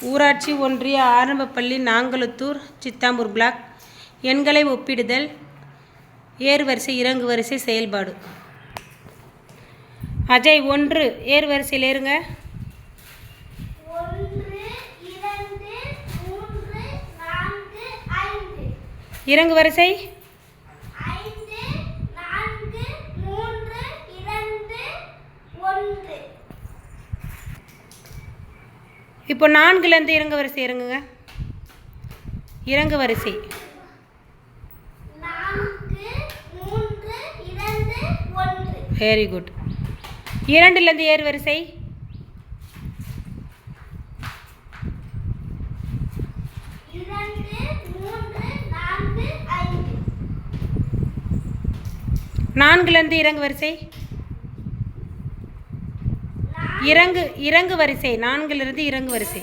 ஊராட்சி ஒன்றிய ஆரம்பப்பள்ளி நாங்கலுத்தூர் சித்தாம்பூர் பிளாக் எண்களை ஒப்பிடுதல் ஏறுவரிசை இறங்கு வரிசை செயல்பாடு. அஜய் ஒன்று ஏறுவரிசையில் ஏறுங்க. இறங்கு வரிசை இப்போ நான்குலேருந்து இறங்கு வரிசை இறங்குங்க. இறங்கு வரிசை. வெரி குட் இரண்டுலேருந்து ஏறு வரிசை. நான்குலேருந்து இறங்கு வரிசை. இறங்கு இறங்கு வரிசை. நான்கிலிருந்து இறங்கு வரிசை.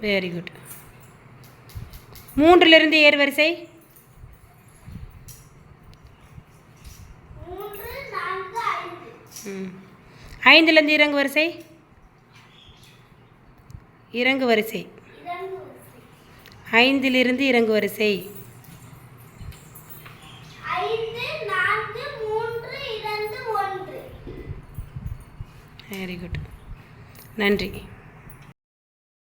வெரி குட் மூன்றிலிருந்து ஏறு வரிசை. ஐந்துலேருந்து இறங்கு வரிசை. இறங்கு வரிசை. ஐந்திலிருந்து இறங்கு வரிசை. வெரி குட் நன்றி.